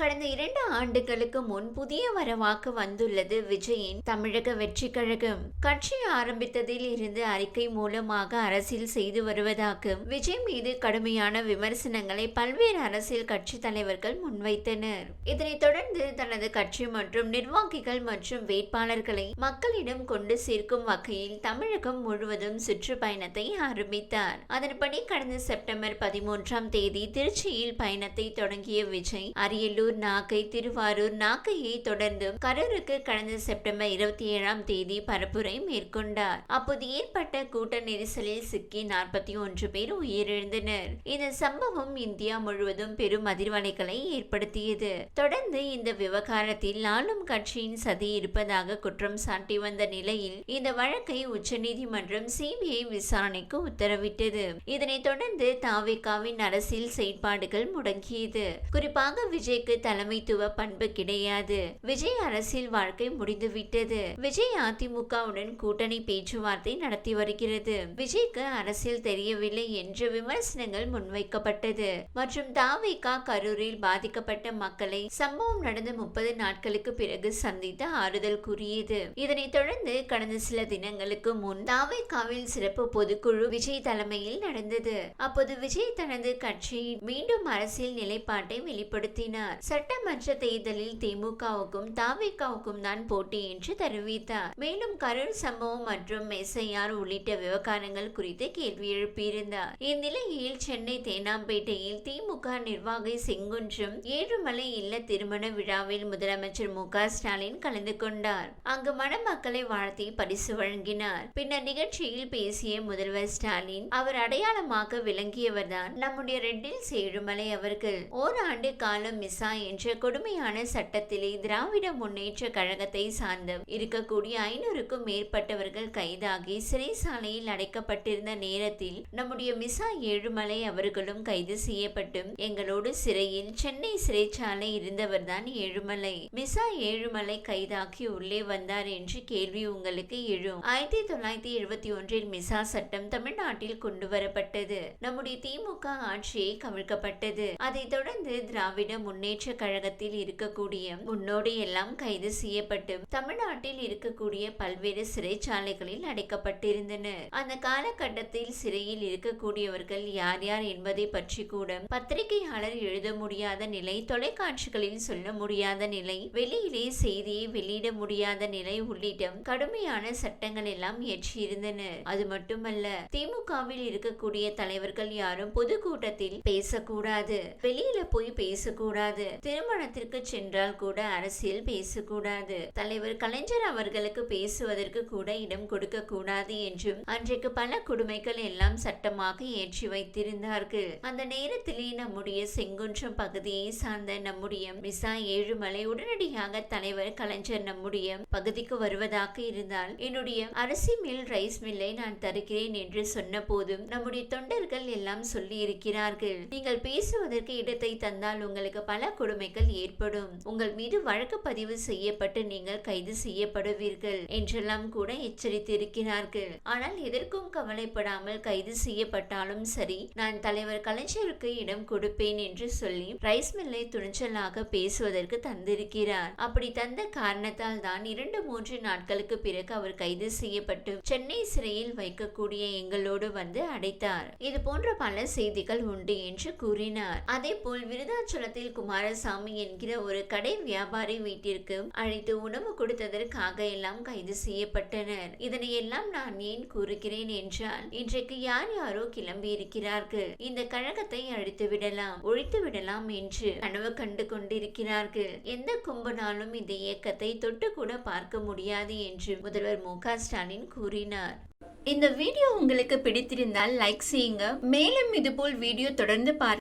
கடந்த இரண்டு ஆண்டுகளுக்கு முன் புதிய வரவாக்கு வந்துள்ளது விஜயின் தமிழக வெற்றி கழகம். கட்சி ஆரம்பித்ததில் இருந்து அறிக்கை மூலமாக அரசியல் செய்து வருவதாக விஜய் மீது கடுமையான விமர்சனங்களை பல்வேறு அரசியல் கட்சி தலைவர்கள் முன்வைத்தனர். இதனைத் தொடர்ந்து தனது கட்சி மற்றும் நிர்வாகிகள் மற்றும் வேட்பாளர்களை மக்களிடம் கொண்டு சேர்க்கும் வகையில் தமிழகம் முழுவதும் சுற்றுப்பயணத்தை ஆரம்பித்தார். அதன்படி கடந்த செப்டம்பர் பதிமூன்றாம் தேதி திருச்சியில் பயணத்தை தொடங்கிய விஜய் அரியலூர் நாகை திருவாரூர் நாகையை தொடர்ந்து கரூருக்கு கடந்த செப்டம்பர் இருபத்தி ஏழாம் தேதி பரப்புரை மேற்கொண்டார். அப்போது ஏற்பட்ட கூட்ட நெரிசலில் சிக்கி நாற்பத்தி ஒன்று பேர் உயிரிழந்தனர். இந்த சம்பவம் இந்தியா முழுவதும் பெரும் அதிர்வலைகளை ஏற்படுத்தியது. தொடர்ந்து இந்த விவகாரத்தில் ஆளும் கட்சியின் சதி இருப்பதாக குற்றம் சாட்டி வந்த நிலையில் இந்த வழக்கை உச்சநீதிமன்றம் சிபிஐ விசாரணைக்கு உத்தரவிட்டது. இதனைத் தொடர்ந்து தாவேகாவின் அரசியல் செயற்பாடுகள் முடங்கியது. குறிப்பாக விஜய்க்கு தலைமைத்துவ பண்பு கிடையாது. விஜய் அரசியல் வாழ்க்கை முடிந்துவிட்டது. விஜய் அதிமுகவுடன் கூட்டணி பேச்சுவார்த்தை நடத்தி வருகிறது. விஜய்க்கு அரசியல் தெரியவில்லை என்ற விமர்சனங்கள் முன்வைக்கப்பட்டது. மற்றும் தாவேகா கரூரில் பாதிக்கப்பட்ட மக்களை சம்பவம் நடந்த முப்பது நாட்களுக்கு பிறகு சந்தித்து ஆறுதல் கூறியது. இதனைத் தொடர்ந்து கடந்த சில தினங்களுக்கு முன் தாவேகாவில் சிறப்பு பொதுக்குழு விஜய் தலைமையில் நடந்தது. அப்போது விஜய் தனது கட்சியின் மீண்டும் அரசியல் நிலைப்பாட்டை வெளிப்படுத்தினார். சட்டமன்ற தேர்தலில் திமுகவுக்கும் தாவிகாவுக்கும் தான் போட்டி என்று தெரிவித்தார். மேலும் கரூர் சம்பவம் மற்றும் எஸ்ஐஆர் உள்ளிட்ட விவகாரங்கள் குறித்து கேள்வி எழுப்பியிருந்தார். இந்நிலையில் சென்னை தேனாம்பேட்டையில் திமுக நிர்வாகி செங்குன்றும் ஏழுமலை இல்ல திருமண விழாவில் முதலமைச்சர் மு ஸ்டாலின் கலந்து கொண்டார். அங்கு மணமக்களை வாழ்த்தி பரிசு வழங்கினார். பின்னர் நிகழ்ச்சியில் பேசிய முதல்வர் ஸ்டாலின் அவர் அடையாளமாக விளங்கியவர்தான் நம்முடைய ரெட்டில் ஏழுமலை அவர்கள். ஓராண்டு காலம் மிசா என்ற கொடுமையான சட்டத்திலே திராவிட முன்னேற்ற கழகத்தை சார்ந்த இருக்கக்கூடிய ஐநூறுக்கும் மேற்பட்டவர்கள் கைதாகி சிறைசாலையில் அடைக்கப்பட்டிருந்த நேரத்தில் நம்முடைய மிசா ஏழுமலை அவர்களும் கைது செய்யப்பட்டு எங்களோடு சிறையில் சென்னை சிறைச்சாலை இருந்தவர்தான் ஏழுமலை. மிசா ஏழுமலை கைதாக்கி உள்ளே வந்தார் என்று கேள்வி உங்களுக்கு எழும். ஆயிரத்தி தொள்ளாயிரத்தி எழுபத்தி ஒன்றில் மிசா சட்டம் தமிழ்நாட்டில் கொண்டு வரப்பட்டது நம்முடைய திமுக ஆட்சியை கவிழ்க்கப்பட்டது. அதைத் தொடர்ந்து திராவிட முன்னேற்ற கழகத்தில் இருக்கக்கூடிய முன்னோடி எல்லாம் கைது செய்யப்பட்டு தமிழ்நாட்டில் இருக்கக்கூடிய பல்வேறு சிறைச்சாலைகளில் அடைக்கப்பட்டிருந்தனர் அந்த காலகட்டத்தில் சிறையில் இருக்கக்கூடியவர்கள் யார் யார் என்பதை பற்றி கூட பத்திரிகையாளர் எழுத முடியாத நிலை தொலைக்காட்சிகளில் சொல்ல முடியாத நிலை வெளியிலே செய்தியை வெளியிட முடியாத நிலை உள்ளிட்ட கடுமையான சட்டங்கள் எல்லாம் இயற்றியிருந்தனர் அது மட்டுமல்ல திமுகவில் இருக்கக்கூடிய தலைவர்கள் யாரும் பொதுக்கூட்டத்தில் பேசக்கூடாது வெளியில போய் பேசக்கூடாது திருமணத்திற்கு சென்றால் கூட அரசியல் பேசக்கூடாது. தலைவர் கலைஞர் அவர்களுக்கு பேசுவதற்கு கூட இடம் கொடுக்க கூடாது என்றும் அன்றைக்கு பல கொடுமைகள் எல்லாம் சட்டமாக ஏற்றி வைத்திருந்தார்கள். அந்த நேரத்திலே நம்முடைய செங்குன்றம் பகுதியை சார்ந்த நம்முடைய மிசா ஏழுமலை உடனடியாக தலைவர் கலைஞர் நம்முடைய பகுதிக்கு வருவதாக இருந்தால் என்னுடைய அரிசி மில் ரைஸ் மில்லை நான் தருகிறேன் என்று சொன்ன போதும் நம்முடைய தொண்டர்கள் எல்லாம் சொல்லி இருக்கிறார்கள் நீங்கள் பேசுவதற்கு இடத்தை தந்தால் உங்களுக்கு பல கொடுமைகள் ஏற்படும். உங்கள் மீது வழக்கு பதிவு செய்யப்பட்டு நீங்கள் கைது செய்யப்படுவீர்கள் என்றெல்லாம் கூட எச்சரித்திருக்கிறார்கள். ஆனால் எதற்கும் கவலைப்படாமல் கைது செய்யப்பட்டாலும் சரி நான் தலைவர் கலைஞருக்கு இடம் கொடுப்பேன் என்று சொல்லி ரைஸ் மில்லை துணிச்சலாக பேசுவதற்கு தந்திருக்கிறார். அப்படி தந்த காரணத்தால் தான் இரண்டு மூன்று நாட்களுக்கு பிறகு அவர் கைது செய்யப்பட்டு சென்னை சிறையில் வைக்கக்கூடிய எங்களோடு வந்து அடைத்தார். இது போன்ற பல செய்திகள் உண்டு என்று கூறினார். அதே போல் விருதாச்சலத்தில் குமாரசாமி என்கிற ஒரு கடை வியாபாரி வீட்டிற்கு அழைத்து உணவு கொடுத்ததற்காக எல்லாம் கைது செய்யப்பட்டனர். இதனை எல்லாம் நான் ஏன் கூறுகிறேன் என்றால் இன்றைக்கு யார் யாரோ கிளம்பி இருக்கிறார்கள். இந்த கழகத்தை அழித்து விடலாம் ஒழித்து விடலாம் என்று கனவு கண்டு கொண்டிருக்கிறார்கள். எந்த கும்பனாலும் இந்த இயக்கத்தை தொட்டு கூட பார்க்க முடியாது என்று முதல்வர் மு ஸ்டாலின் கூறினார். இந்த வீடியோ உங்களுக்கு பிடித்திருந்தால் லைக் செய்யுங்க. மேலும் இதுபோல் வீடியோ தொடர்ந்து பார்க்க